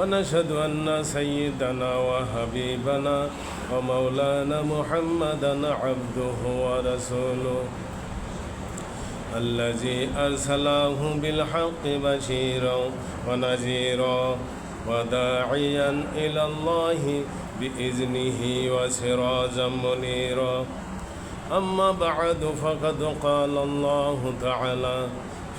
ونشهد أن سيدنا وحبيبنا ومولانا محمدا عبده ورسوله الذي أرسله بالحق بشيرا ونذيرا وداعيا إلى الله بإذنه وسراجا منيرا أما بعد فقد قال الله تعالى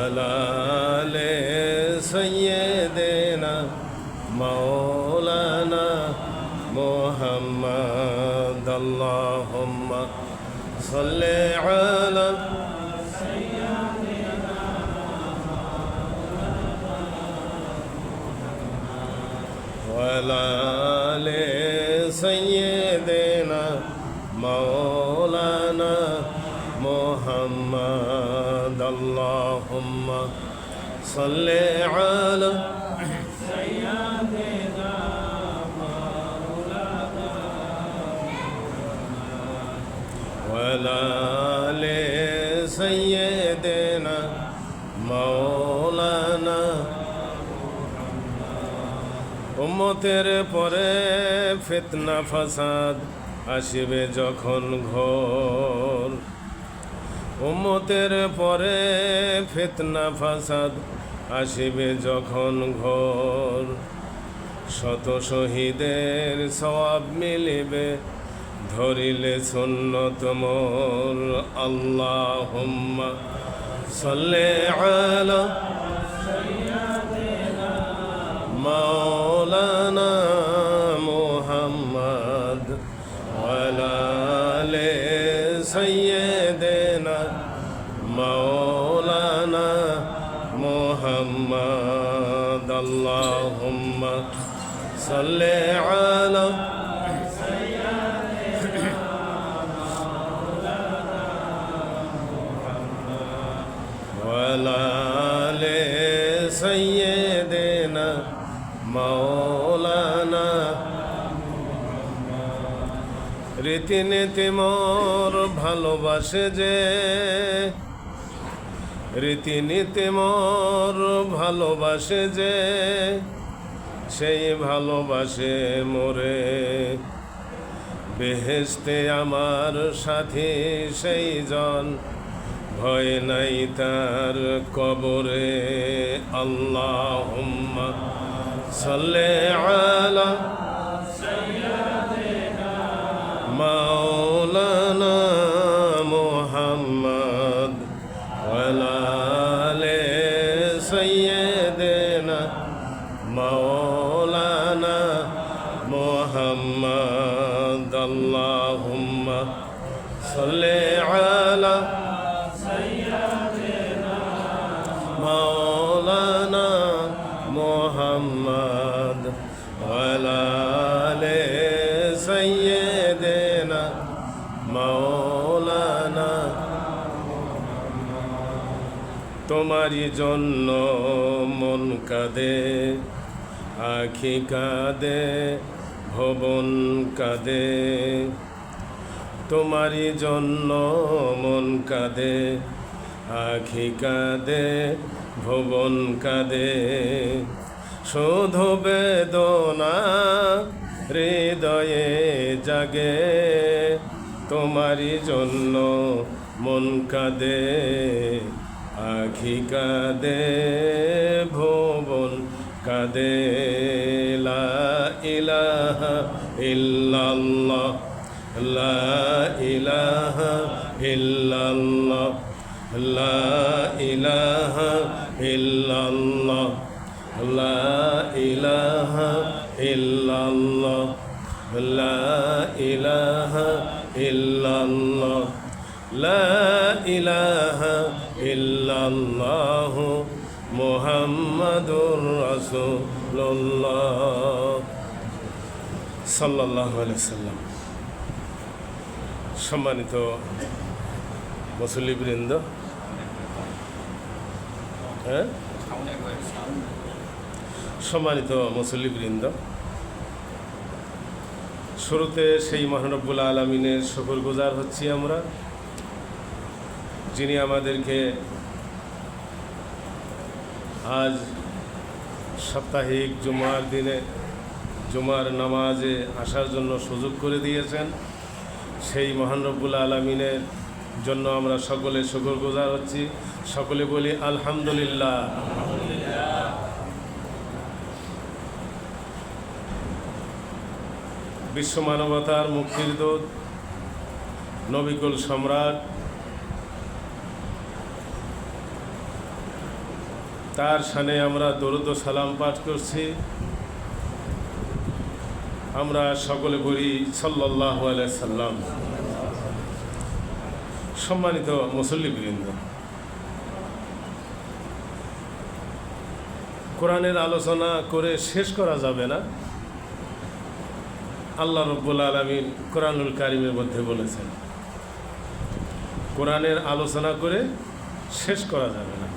وعلى آل سيدنا مولانا محمد اللهم صل على وعلى آل سيدنا مولانا محمد اللهم صل على وعلى آل سيدنا مولانا উম্মতের পরে ফিতনা ফাসাদ আসিবে যখন ঘোর উম্মতের পরে ফিতনা ফাসাদ আসিবে যখন ঘর। শত শহীদের সব মিলিবে, ধরিলে সুন্নত মোর। আল্লাহ হুম্মা সল্লে আলা মাওলানা محمد اللهم صل على وعلى آل سيدنا মৌলানা রীতিনীতি মোর ভালোবাসে যে রীতিনীতি মোর ভালোবাসে যে, সেই ভালোবাসে মোরে। বেহেস্তে আমার সাথে সেই জন ভয় নাই তার কবরে। আল্লাহ সাল্লে আলা مولانا محمد اللهم صل على مولانا محمد وعلى آل سيدنا مولانا তোমারই জন্য মন কাঁদে আখি কাঁদে, ভবন কাঁদে। তোমারই জন্য মন কাঁদে, আখি কাঁদে, ভবন কাঁদে। শুধু বেদনা হৃদয়ে জাগে, তোমারই জন্য মন কাঁদে। আখি কাঁদে, ভুবন কাঁদে, লা ইলাহা ইল্লাল্লাহ, লা ইলাহা ইল্লাল্লাহ, লা ইলাহা ইল্লাল্লাহ, লা ইলাহা ইল্লাল্লাহ, লা ইলাহা ইল্লাল্লাহ, লা ইলাহা ইল্লাল্লাহ। মুহাম্মাদুর আলাইহি সাল্লাম। সম্মানিত মুসল্লিবৃন্দ হ্যাঁ? সম্মানিত মুসল্লিবৃন্দ, শুরুতে সেই মহানব্বুল আলমিনের শকর গুজার হচ্ছি আমরা। যিনি আমাদেরকে আজ সাপ্তাহিক জুমার দিনে জুমার নামাজে আসার জন্য সুযোগ করে দিয়েছেন। সেই মহান রব্বুল আলমিনের জন্য আমরা সকলে শকর গুজার হচ্ছি। সকলে বলি, আলহামদুলিল্লাহ। বিশ্ব মানবতার মুক্তির দূত, নবিকুল সম্রাট তার সানে আমরা দরুদ সালাম পাঠ করছি। আমরা সকলে বলি সাল্লাহ সাল্লাম। সম্মানিত মুসল্লিবৃন্দ, কোরআনের আলোচনা করে শেষ করা যাবে না। আল্লাহ রব্বুল আলমিন কোরআনুল কারিমের মধ্যে বলেছেন, কোরআনের আলোচনা করে শেষ করা যাবে না।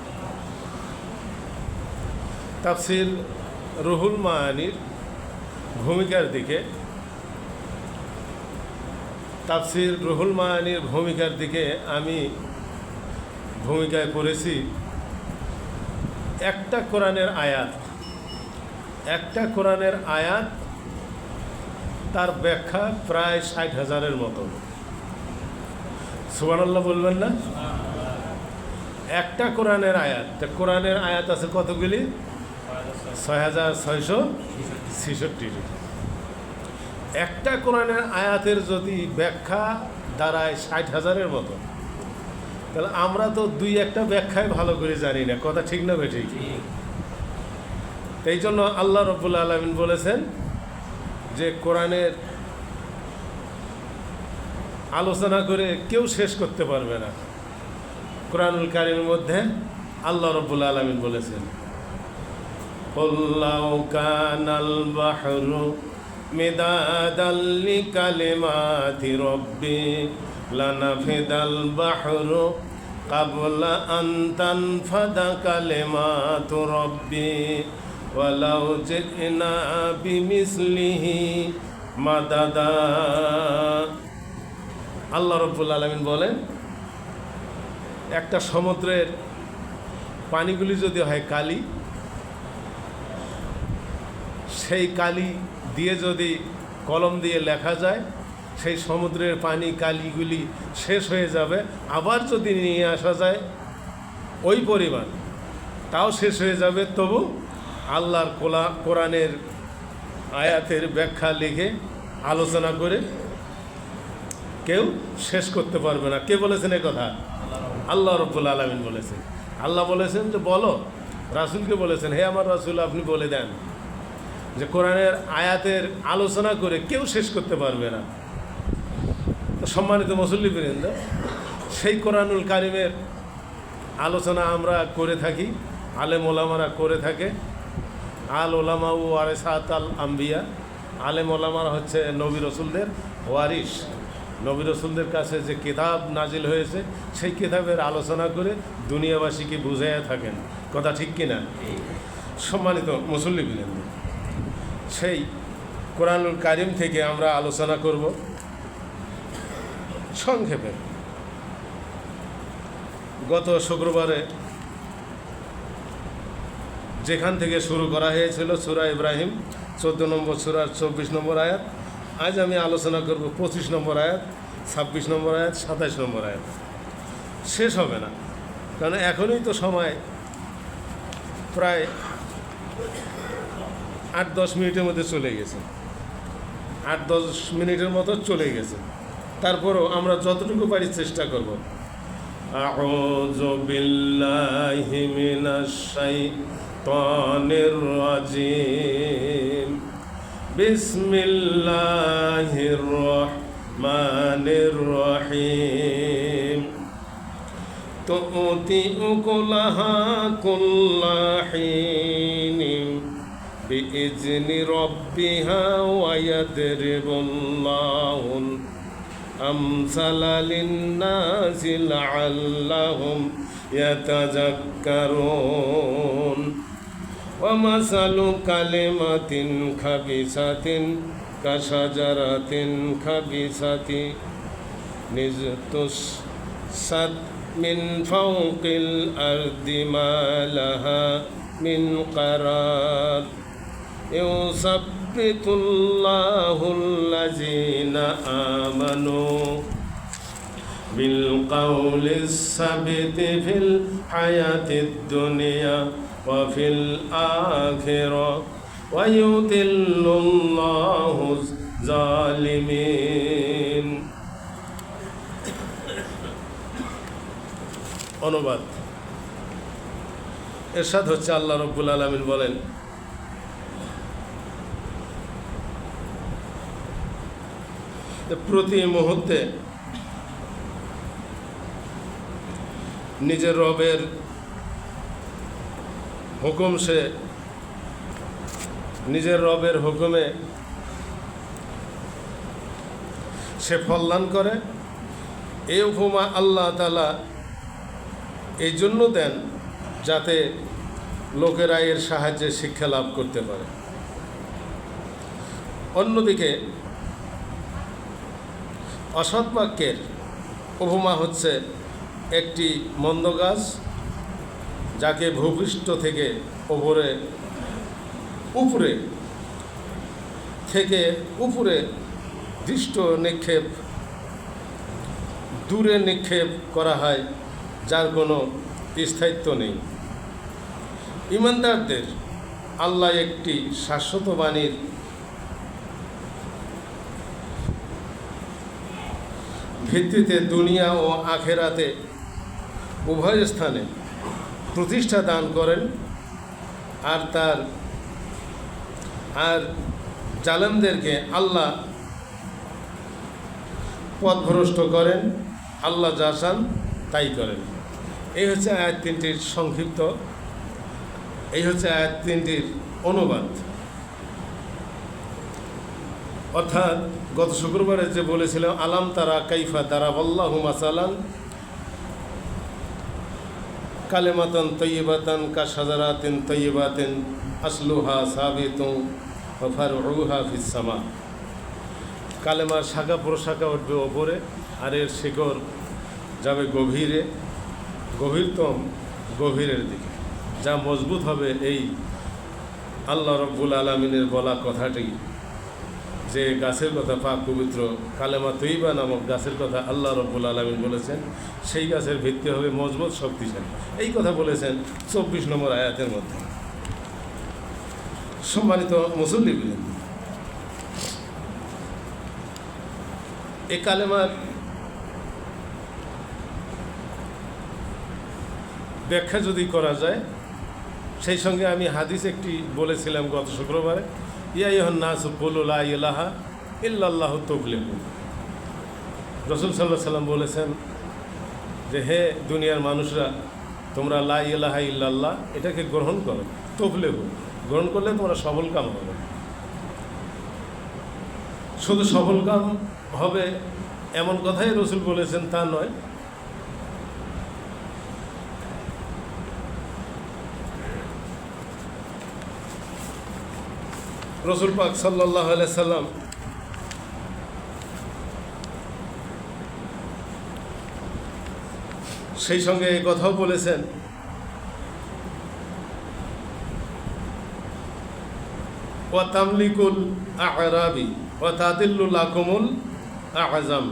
তাফসির রুহুল মায়ানির ভূমিকার দিকে তাফসির রুহুল মায়ানির ভূমিকার দিকে আমি ভূমিকায় করেছি। একটা কোরআনের আয়াত, একটা কোরআনের আয়াত তার ব্যাখ্যা প্রায় ষাট হাজারের মতো সুবানাল্লাহ বলবেন না? একটা কোরআনের আয়াত, তা কোরআনের আয়াত আছে কতগুলি? ছয় হাজার ছয়শো ছেষট্টিটি একটা কোরআনের আয়াতের যদি ব্যাখ্যা দাঁড়ায় ষাট হাজারের মতো, তাহলে আমরা তো দুই একটা ব্যাখ্যায় ভালো করে জানি না। কথা ঠিক না বেঠিক এই জন্য আল্লাহ রব্বুল আলমিন বলেছেন যে কোরআনের আলোচনা করে কেউ শেষ করতে পারবে না। কোরআনুল কারিমের মধ্যে আল্লাহ রব্বুল আলমিন বলেছেন। قُلْ كَانَ الْبَحْرُ مِدَادًا لِكَلِمَاتِ رَبِّي لَنَفِدَ الْبَحْرُ قَبْلَ أَن تَنفَدَ كَلِمَاتُ رَبِّي وَلَوْ جِئْنَا بِمِثْلِهِ مَدَدًا আল্লাহ রব্বুল আলমিন বলেন একটা সমুদ্রের পানিগুলি যদি হয় কালি সেই কালি দিয়ে যদি কলম দিয়ে লেখা যায়, সেই সমুদ্রের পানি কালিগুলি শেষ হয়ে যাবে, আবার যদি নিয়ে আসা যায় ওই পরিমাণ, তাও শেষ হয়ে যাবে। তবু আল্লাহর কোলা, কোরআনের আয়াতের ব্যাখ্যা লিখে আলোচনা করে কেউ শেষ করতে পারবে না। কে বলেছেন এ কথা? আল্লাহ রব্বুল আলমিন বলেছেন। আল্লাহ বলেছেন যে, বলো। রাসুলকে বলেছেন, হে আমার রাসুল, আপনি বলে দেন। যে কোরআনের আয়াতের আলোচনা করে কেউ শেষ করতে পারবে না। তো সম্মানিত মুসল্লি বৃন্দ সেই কোরআনুল কারিমের আলোচনা আমরা করে থাকি আলেম ওলামারা করে থাকে। আল ওলামা ও আরে সাত আল আম্বিয়া আলেম ওলামারা হচ্ছে নবী রসুলদের ওয়ারিস। নবী রসুলদের কাছে যে কিতাব নাজিল হয়েছে সেই কিতাবের আলোচনা করে দুনিয়াবাসীকে বুঝাইয়া থাকেন। কথা ঠিক কিনা? সম্মানিত মুসল্লি বৃন্দ সেই কোরআনুল কারিম থেকে আমরা আলোচনা করব। সংক্ষেপে। গত শুক্রবারে যেখান থেকে শুরু করা হয়েছিল সুরা ইব্রাহিম, চোদ্দ নম্বর সুরার চব্বিশ নম্বর আয়াত। আজ আমি আলোচনা করব পঁচিশ নম্বর আয়াত, ছাব্বিশ নম্বর আয়াত, সাতাইশ নম্বর আয়াত। শেষ হবে না, কারণ এখনই তো সময়। প্রায় আট দশ মিনিটের মধ্যে চলে গেছে আট দশ মিনিটের মতো চলে গেছে তারপরও আমরা যতটুকু পারি চেষ্টা করব أعوذ بالله من الشيطان الرجيم بسم الله الرحمن الرحيم تؤتي أكلها كل حين بإذن ربها ويضرب الله الأمثل للناس لعلهم يتذكرون ومثل كلمة خبيثة كشجرة خبيثة نجتثت من فوق الأرض ما لها من قرار يثبت الله الذين آمنوا بالقول الثبت في الحياة الدنيا وفي الآخرة ويذل الله الظالمين অনুবাদ এরশাদ হচ্ছে আল্লাহ রব্বুল আলমিন বলেন প্রতি মুহূর্তে নিজের রবের হুকুম সে নিজের রবের হুকুমে সে ফলদান করে। এই উপমা আল্লাহ তালা এই জন্য দেন যাতে লোকেরা এর সাহায্যে শিক্ষা লাভ করতে পারে। অন্যদিকে অসৎ বাক্যের উপমা হচ্ছে একটি মন্দ গাছ যাকে ভূপৃষ্ঠ থেকে ওপরে, উপরে থেকে উপরে দৃষ্ট নিক্ষেপ, দূরে নিক্ষেপ করা হয়, যার কোনো স্থায়িত্ব নেই। ইমানদারদের আল্লাহ একটি শাশ্বত বাণীর ভিত্তিতে দুনিয়া ও আখেরাতে উভয় স্থানে প্রতিষ্ঠা দান করেন আর তার আর জালেমদেরকে আল্লাহ পথভ্রষ্ট করেন, আল্লাহ যা চান তাই করেন। এই হচ্ছে আয়াত তিনটির সংক্ষিপ্ত। এই হচ্ছে আয়াত তিনটির অনুবাদ। অর্থাৎ গত শুক্রবারে যে বলেছিলাম, আলাম তারা কাইফা তারা বল্লাহ মাসালান কালেমাতন তৈবাতন কা সাজারাতেন তৈবাতেন আসলুহা সাবিতুং ওফার রুহা ফিসামা কালেমার শাখা প্রশাখা উঠবে ওপরে, আর এর শিকড় যাবে গভীরে, গভীরতম গভীরের দিকে। যা মজবুত হবে এই আল্লাহ রব্বুল আলমিনের বলা কথাটি। যে গাছের কথা পাক পবিত্র কালেমা তৈবা নামক গাছের কথা আল্লাহ রব্বুল আলমিন বলেছেন, সেই গাছের ভিত্তি হবে মজবুত শক্তিশালী। এই কথা বলেছেন চব্বিশ নম্বর আয়াতের মধ্যে। সম্মানিত মুসল্লি বৃন্দ এ কালেমার ব্যাখ্যা যদি করা যায়, সেই সঙ্গে আমি হাদিস একটি বলেছিলাম গত শুক্রবারে। ইল্লাল্লাহ তবলেহু রসুল সাল্লাহ সাল্লাম বলেছেন যে, হে দুনিয়ার মানুষরা, তোমরা লা ইলাহা ইল্লাল্লাহ, এটাকে গ্রহণ করো তবলেহু গ্রহণ করলে তোমরা সফল কাম হবে। শুধু সফল কাম হবে এমন কথাই রসুল বলেছেন, তা নয়। রসুল পাক সাল্লাহ সাল্লাম সেই সঙ্গে এই কথাও বলেছেন ও তামলিকুল আরাবি ও তাদিল্লুল আকমুল আজম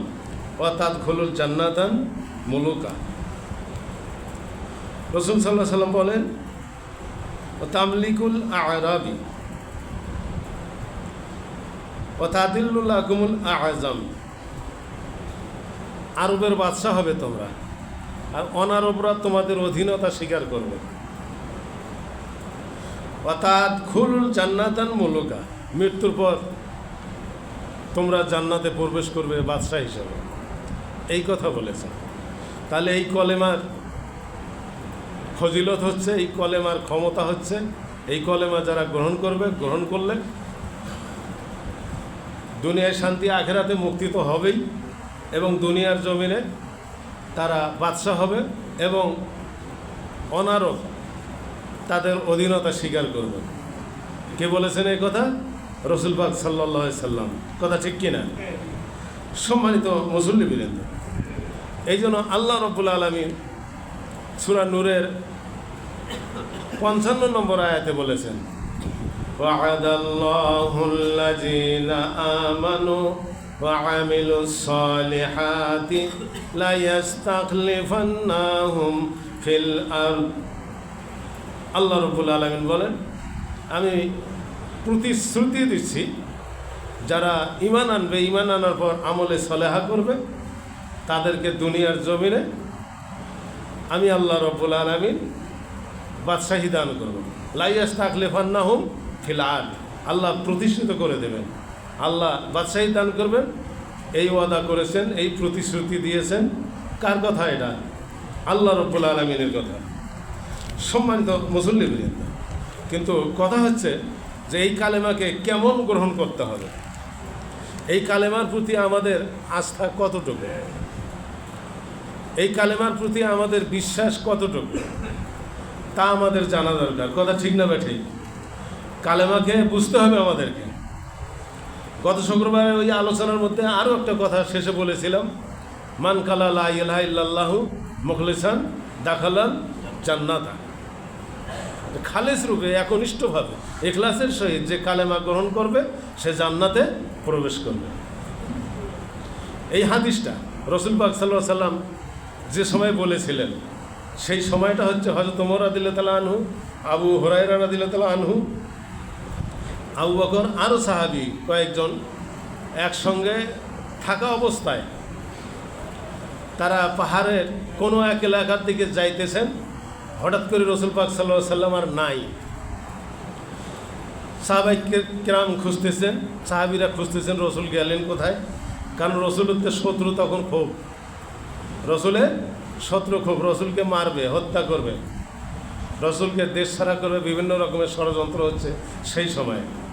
ও তাদখলুল জান্নাতান মুলুকা। রসুল সাল্লাহ সাল্লাম বলেন ও তামলিকুল আরাবি ও আজম আরবের বাদশা হবে তোমরা। আর অনারবরা তোমাদের অধীনতা স্বীকার করবে। অর্থাৎ খুলুল জান্নাতান মুলুকা। মৃত্যুর পর তোমরা জান্নাতে প্রবেশ করবে বাদশাহ হিসাবে। এই কথা বলেছেন তাহলে এই কলেমার ফজিলত হচ্ছে, এই কলেমার ক্ষমতা হচ্ছে, এই কলেমা যারা গ্রহণ করবে, গ্রহণ করলে দুনিয়ায় শান্তি আখেরাতে মুক্তি তো হবেই এবং দুনিয়ার জমিনে তারা বাদশাহ হবে এবং অনারব তাদের অধীনতা স্বীকার করবে। কে বলেছেন এই কথা? রসুল পাক সাল্লাহ সাল্লাম। কথা ঠিক কিনা? সম্মানিত মুসল্লি বীরেন্দ্র এই জন্য আল্লাহ রব্বুল আলমী সুরা নূরের পঞ্চান্ন নম্বর আয়াতে বলেছেন وعد الله الذين آمنوا وعملوا الصالحات ليستخلفنهم في الأرض আল্লাহ রব্বুল আলমিন বলেন আমি প্রতিশ্রুতি দিচ্ছি যারা ইমান আনবে ইমান আনার পর আমলে সলেহা করবে তাদেরকে দুনিয়ার জমিনে আমি আল্লাহ রব্বুল আলমিন বাদশাহী দান করব লাইয়াস থাকলে ফান্নাহুম ফিলাল আল্লাহ প্রতিষ্ঠিত করে দেবেন। আল্লাহ বাদশাহী দান করবেন। এই ওয়াদা করেছেন, এই প্রতিশ্রুতি দিয়েছেন। কার কথা এটা? আল্লাহ রব্বুল আলমিনের কথা। সম্মানিত মুসল্লি বৃন্দ কিন্তু কথা হচ্ছে যে এই কালেমাকে কেমন গ্রহণ করতে হবে? এই কালেমার প্রতি আমাদের আস্থা কতটুকু? এই কালেমার প্রতি আমাদের বিশ্বাস কতটুকু? তা আমাদের জানা দরকার। কথা ঠিক না ঠিক? কালেমাকে বুঝতে হবে আমাদেরকে। গত শুক্রবারে ওই আলোচনার মধ্যে আরও একটা কথা শেষে বলেছিলাম, মান কালা লা ইলাহা ইল্লাল্লাহু মুখলিসান দাখালান জান্নাতা। খালেস রূপে, একনিষ্ঠভাবে, এখলাসের সহিত যে কালেমা গ্রহণ করবে, সে জান্নাতে প্রবেশ করবে। এই হাদিসটা রসুল পাক সাল্লাম যে সময় বলেছিলেন, সেই সময়টা হচ্ছে হজরত ওমর আদিল্লা তালা আনহু, আবু হরাইরা আদিল্লা তালা আনহু আবু বকর আরও সাহাবি কয়েকজন একসঙ্গে থাকা অবস্থায় তারা পাহাড়ের কোনো এক এলাকার দিকে যাইতেছেন। হঠাৎ করে রসুল পাক সাল্লাহ সাল্লাম আর নাই। সাহাবাই কেরাম খুঁজতেছেন, সাহাবিরা খুঁজতেছেন রসুল গেলেন কোথায়? কারণ রসুলের শত্রু তখন খুব। রসুলের শত্রু খুব, রসুলকে মারবে, হত্যা করবে। রসুলকে দেশ ছাড়া করবে, বিভিন্ন রকমের ষড়যন্ত্র হচ্ছে সেই সময়ে।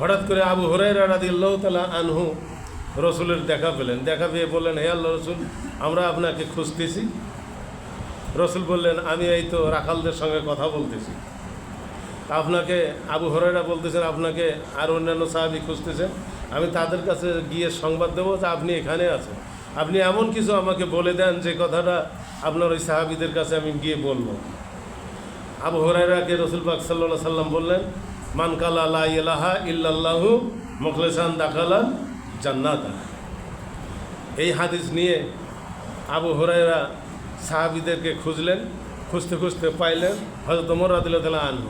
হঠাৎ করে আবু হরাই রাদিল্লাহ তালা আনহু রসুলের দেখা পেলেন। দেখা পেয়ে বললেন, হে আল্লাহ রসুল, আমরা আপনাকে খুঁজতেছি। রসুল বললেন, আমি এই তো রাখালদের সঙ্গে কথা বলতেছি। আপনাকে, আবু হরাইরা বলতেছেন, আপনাকে আর অন্যান্য সাহাবি খুঁজতেছেন আমি তাদের কাছে গিয়ে সংবাদ দেবো যে আপনি এখানে আছেন। আপনি এমন কিছু আমাকে বলে দেন যে কথাটা আপনার ওই সাহাবিদের কাছে আমি গিয়ে বলব। আবু হরাইরাকে রসুল পাক সাল্লা সাল্লাম বললেন মানকালা লা ইলাহা দাখালান জান্নাতা এই হাদিস নিয়ে আবু হরাইরা সাহাবিদেরকে খুঁজলেন, খুঁজতে খুঁজতে পাইলেন হয়তো তোমর আদিল্লা আনহু।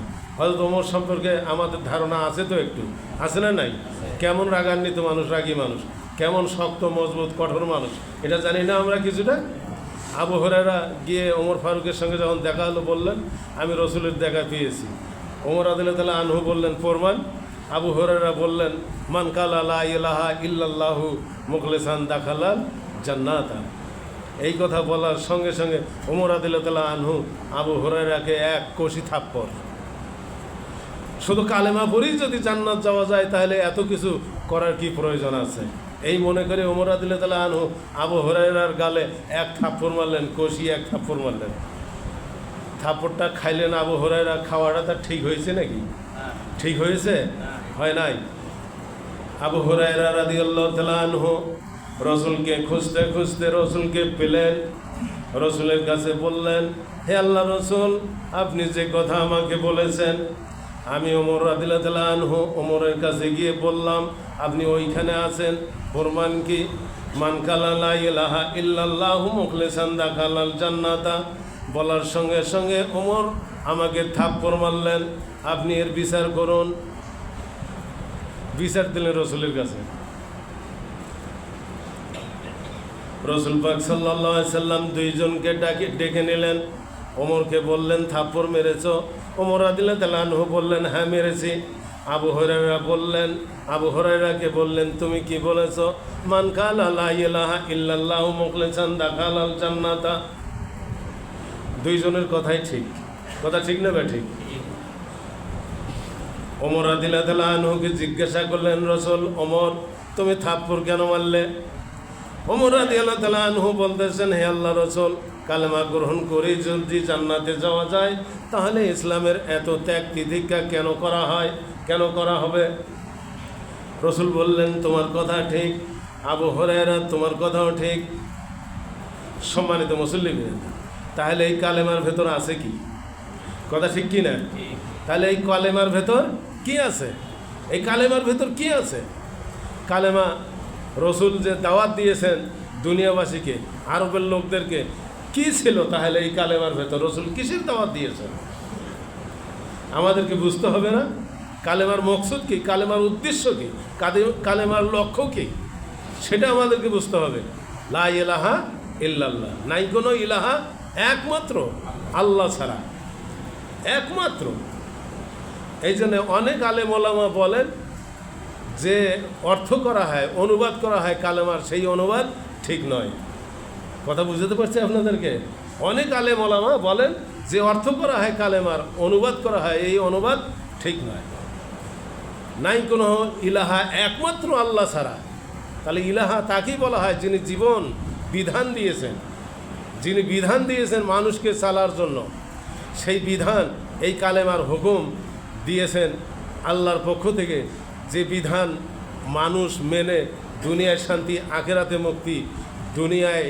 ওমর সম্পর্কে আমাদের ধারণা আছে তো একটু? আছে না নাই? কেমন রাগান্বিত মানুষ, রাগী মানুষ? কেমন শক্ত, মজবুত, কঠোর মানুষ? এটা জানি না আমরা কিছুটা? আবু হরারা গিয়ে ওমর ফারুকের সঙ্গে যখন দেখা হলো বললেন, আমি রসুলের দেখা পেয়েছি। ওমর আদিল্লা আনহু বললেন, ফরমান। আবু হরারা বললেন, মান কালা ইলাহা ইল্লাল্লাহু মুখলেসান দাখালাল জান্নাতা। এই কথা বলার সঙ্গে সঙ্গে ওমর আদিল্লা আনহু আবু হরারাকে এক কোষি থাপ্পর শুধু কালেমা পড়েই যদি জান্নাত যাওয়া যায়, তাহলে এত কিছু করার কি প্রয়োজন আছে? এই মনে করে ওমর আদিল্লা তালা আনহু আবু হরাইরার গালে এক থাপ্পড় মারলেন, কষি এক থাপ্পড় মারলেন। থাপ্পড়টা খাইলেন আবু হরাইরা খাওয়াটা তার ঠিক হয়েছে নাকি? ঠিক হয়েছে? হয়। নাই? আবু হরাইরা রাদি আল্লাহ রসুলকে খুঁজতে খুঁজতে রসুলকে পেলেন। রসুলের কাছে বললেন হে আল্লাহ রসুল আপনি যে কথা আমাকে বলেছেন আমি ওমর আদিল্লা আনহু ওমরের কাছে গিয়ে বললাম আপনি ওইখানে আছেন? ফরমান কি? মানকালা ইলাহা ইল্লাল্লাহু মুখলিসান দাখালাল জান্নাতা। বলার সঙ্গে সঙ্গে ওমর আমাকে থাপ্পড় মারলেন। আপনি এর বিচার করুন। বিচার দিলেন রসুলের কাছে। রসুল পাক সাল্লাহ সাল্লাম দুইজনকে ডাকে, ডেকে নিলেন। ওমরকে বললেন, থাপ্পড় মেরেছ? ওমর আদিল্লা তালানহু বললেন হ্যাঁ মেরেছি। আবু হরাইরা বললেন, আবু হরাইরাকে বললেন, তুমি কি বলেছ? মান কাল আল্লাহ ইল্লাল্লাহু মুখলিসান দাখাল আল জান্নাতা। দুইজনের কথাই ঠিক। কথা ঠিক না ঠিক? ওমর আদিল্লা তালা আনহুকে জিজ্ঞাসা করলেন, রসুল অমর তুমি থাপ্পড় কেন মারলে? ওমর আদি আল্লাহ তালা আনহু বলতেছেন, হে আল্লাহ রসুল, কালেমা গ্রহণ করে যদি জান্নাতে যাওয়া যায়, তাহলে ইসলামের এত ত্যাগ তিধিক্ষা কেন করা হয়? কেন করা হবে? রসুল বললেন, তোমার কথা ঠিক। আবু তোমার কথাও ঠিক। সম্মানিত মুসল্লি তাহলে এই কালেমার ভেতর আছে কি? কথা ঠিক কি না? তাহলে এই কালেমার ভেতর কি আছে? এই কালেমার ভেতর কি আছে? কালেমা রসুল যে দাওয়াত দিয়েছেন দুনিয়াবাসীকে আরবের লোকদেরকে কি ছিল তাহলে এই কালেমার ভেতর? রসুল কিসের দাওয়াত দিয়েছেন? আমাদেরকে বুঝতে হবে না। কালেমার মকসুদ কি? কালেমার উদ্দেশ্য কি? কালেমার লক্ষ্য কি? সেটা আমাদেরকে বুঝতে হবে। লা ইলাহা ইল্লাল্লাহ। নাই কোনো ইলাহা একমাত্র আল্লাহ ছাড়া। একমাত্র। এই জন্য অনেক আলেমলামা বলেন যে অর্থ করা হয়, অনুবাদ করা হয় কালেমার, সেই অনুবাদ ঠিক নয়। কথা বুঝতে পারছি আপনাদেরকে? অনেক আলেম ওলামা বলেন যে অর্থ করা হয় কালেমার, অনুবাদ করা হয়, এই অনুবাদ ঠিক নয়। নাই কোনো ইলাহা একমাত্র আল্লাহ ছাড়া। তাহলে ইলাহা তাকেই বলা হয় যিনি জীবন বিধান দিয়েছেন। যিনি বিধান দিয়েছেন মানুষকে চালার জন্য, সেই বিধান, এই কালেমার হুকুম দিয়েছেন আল্লাহর পক্ষ থেকে যে বিধান মানুষ মেনে দুনিয়ায় শান্তি, আখেরাতে মুক্তি, দুনিয়ায়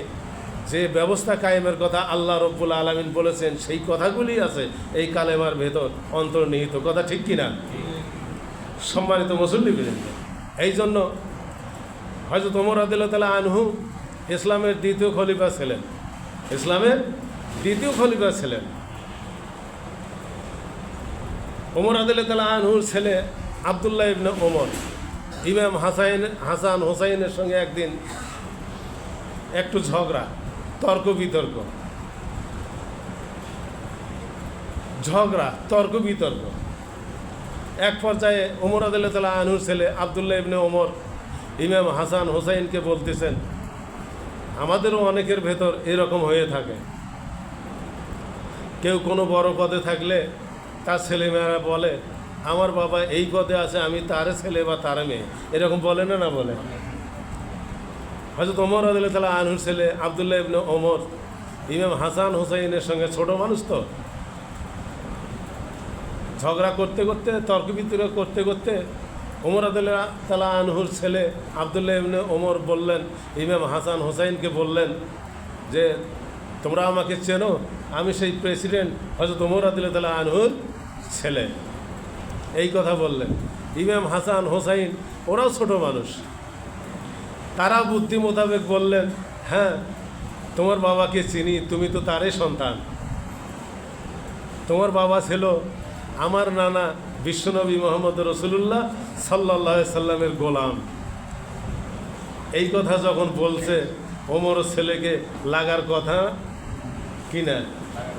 যে ব্যবস্থা কায়েমের কথা আল্লাহ রব্বুল আলমিন বলেছেন, সেই কথাগুলি আছে এই কালেমার ভেতর অন্তর্নিহিত। কথা ঠিক কিনা? সম্মানিত মুসল্লি এই জন্য হয়তো তোমর আদিল্লা আনহু ইসলামের দ্বিতীয় খলিফা ছিলেন। ইসলামের দ্বিতীয় খলিফা ছিলেন। ওমর আদিল্লা আনহুর ছেলে আবদুল্লাহ ইবনে ওমর। ইমাম হাসাইন, হাসান হোসাইনের সঙ্গে একদিন একটু ঝগড়া, তর্ক বিতর্ক। ঝগড়া, তর্ক বিতর্ক। এক পর্যায়ে ওমর আদুল্লাহ তালা আনহুর ছেলে আবদুল্লাহ ইবনে ওমর ইমাম হাসান হোসাইনকে বলতেছেন আমাদেরও অনেকের ভেতর এরকম হয়ে থাকে। কেউ কোনো বড় পদে থাকলে তার ছেলেমেয়েরা বলে, আমার বাবা এই পদে আছে, আমি তারে ছেলে বা তারে মেয়ে। এরকম বলে না না বলে। হয়তো ওমর আদুল্লাহ তালা আনহুর ছেলে আবদুল্লাহ ইবনে ওমর, ইমাম হাসান হোসাইনের সঙ্গে ছোট মানুষ তো। ঝগড়া করতে করতে, তর্ক বিতর্ক করতে করতে ওমর আদুল্লাহ তালা আনহুর ছেলে আবদুল্লাহ ইবনে ওমর বললেন, ইমাম হাসান হোসাইনকে বললেন যে, তোমরা আমাকে চেনো, আমি সেই প্রেসিডেন্ট হজরত ওমর আদুল্লাহ তালা আনহুর ছেলে। এই কথা বললেন। ইমাম হাসান হোসাইন, ওরাও ছোট মানুষ। তারা বুদ্ধি মোতাবেক বললেন হ্যাঁ তোমার বাবাকে চিনি, তুমি তো তারই সন্তান। তোমার বাবা ছিল আমার নানা বিশ্বনবী মোহাম্মদ রসুল্লাহ সাল্লাহ সাল্লামের গোলাম। এই কথা যখন বলছে, ওমর ছেলেকে লাগার কথা কি না?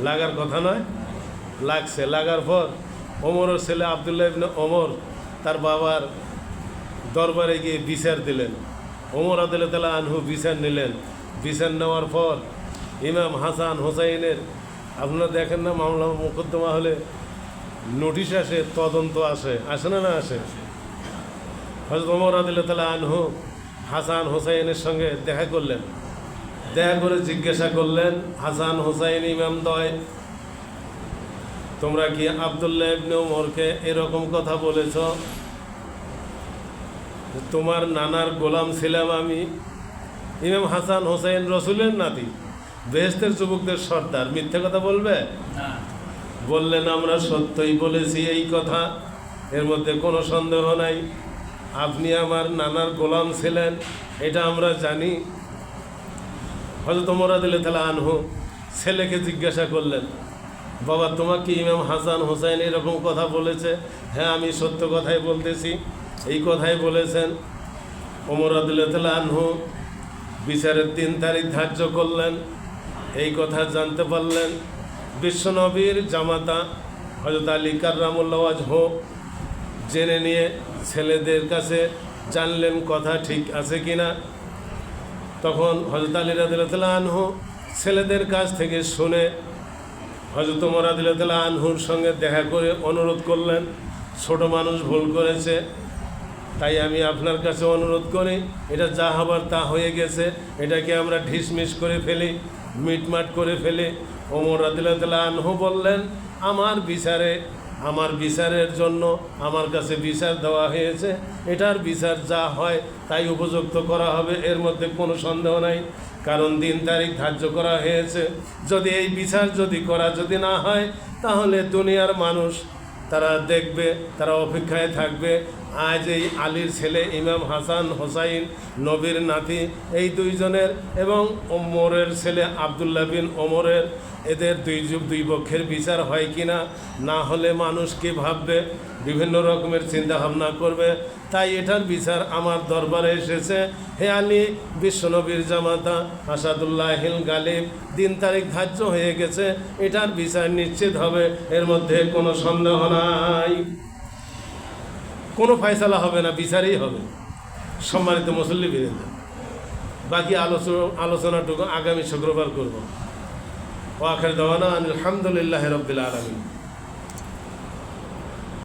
লাগার কথা নয়, লাগছে। লাগার পর ওমরের ছেলে আবদুল্লাহ ইবনে ওমর তার বাবার দরবারে গিয়ে বিচার দিলেন। ওমর আদুল্লাহ আনহু বিচার নিলেন। বিচার নেওয়ার পর ইমাম হাসান হোসাইনের, আপনারা দেখেন না মামলা মোকদ্দমা হলে নোটিশ আসে, তদন্ত আসে আসে না না আসে? হজরত ওমর আদুল্লাহ আনহু হাসান হোসাইনের সঙ্গে দেখা করলেন। দেখা করে জিজ্ঞাসা করলেন, হাসান হোসাইন ইমাম দয়, তোমরা কি আবদুল্লাহ ইবনে ওমরকে এরকম কথা বলেছ? তোমার নানার গোলাম ছিলাম আমি। ইমাম হাসান হোসেন রসুলের নাতি বেহেস্তের যুবকদের সর্দার, মিথ্যে কথা বলবে? বললেন, আমরা সত্যই বলেছি এই কথা। এর মধ্যে কোনো সন্দেহ নাই। আপনি আমার নানার গোলাম ছিলেন, এটা আমরা জানি। হয়তো তোমরা দিলে তাহলে আনহু ছেলেকে জিজ্ঞাসা করলেন, বাবা, তোমাকে ইমাম হাসান হোসেন এরকম কথা বলেছে? হ্যাঁ আমি সত্য কথাই বলতেছি। এই কথাই বলেছেন। ওমর আদুল্লাহ আনহু বিচারের তিন তারিখ ধার্য করলেন, এই কথা জানতে পারলেন। বিশ্বনবীর জামাতা হজরত আলী কার্রামুল্লাওয়াজ হোক জেনে নিয়ে ছেলেদের কাছে জানলেন কথা ঠিক আছে কি না। তখন হজরত আলী রাদিল্লাহ আনহু ছেলেদের কাছ থেকে শুনে হজরত মরাদিল্লাহ আনহুর সঙ্গে দেখা করে অনুরোধ করলেন, ছোট মানুষ ভুল করেছে, তাই আমি আপনার কাছে অনুরোধ করি, এটা যা হবার তা হয়ে গেছে, এটাকে আমরা ঢিসমিস করে ফেলি, মিটমাট করে ফেলি ওমর আদিল্লাহ বললেন, আমার বিচারে, আমার বিচারের জন্য আমার কাছে বিচার দেওয়া হয়েছে। এটার বিচার যা হয় তাই উপযুক্ত করা হবে, এর মধ্যে কোনো সন্দেহ নাই। কারণ দিন তারিখ ধার্য করা হয়েছে। যদি এই বিচার যদি করা যদি না হয়, তাহলে দুনিয়ার মানুষ তারা দেখবে, তারা অপেক্ষায় থাকবে। আজ এই আলীর ছেলে ইমাম হাসান, হোসাইন, নবীর নাতি, এই দুইজনের এবং ওমরের ছেলে আবদুল্লাহ বিন ওমরের, এদের দুই যুগ, দুই পক্ষের বিচার হয় কিনা, না না হলে মানুষ কি ভাববে? বিভিন্ন রকমের চিন্তা ভাবনা করবে। তাই এটার বিচার আমার দরবারে এসেছে। হে আলী, বিশ্বনবীর জামাতা, আসাদুল্লাহ হিল গালিব, দিন তারিখ ধার্য হয়ে গেছে। এটার বিচার নিশ্চিত হবে, এর মধ্যে কোনো সন্দেহ নাই। কোনো ফয়সালা হবে না, বিচারেই হবে। সম্মানিত মুসল্লি বিরুদ্ধে বাকি আলোচনা, আলোচনাটুকু আগামী শুক্রবার করব। ও আখের দেওয়ানা আলহামদুলিল্লাহ রবিল আলমী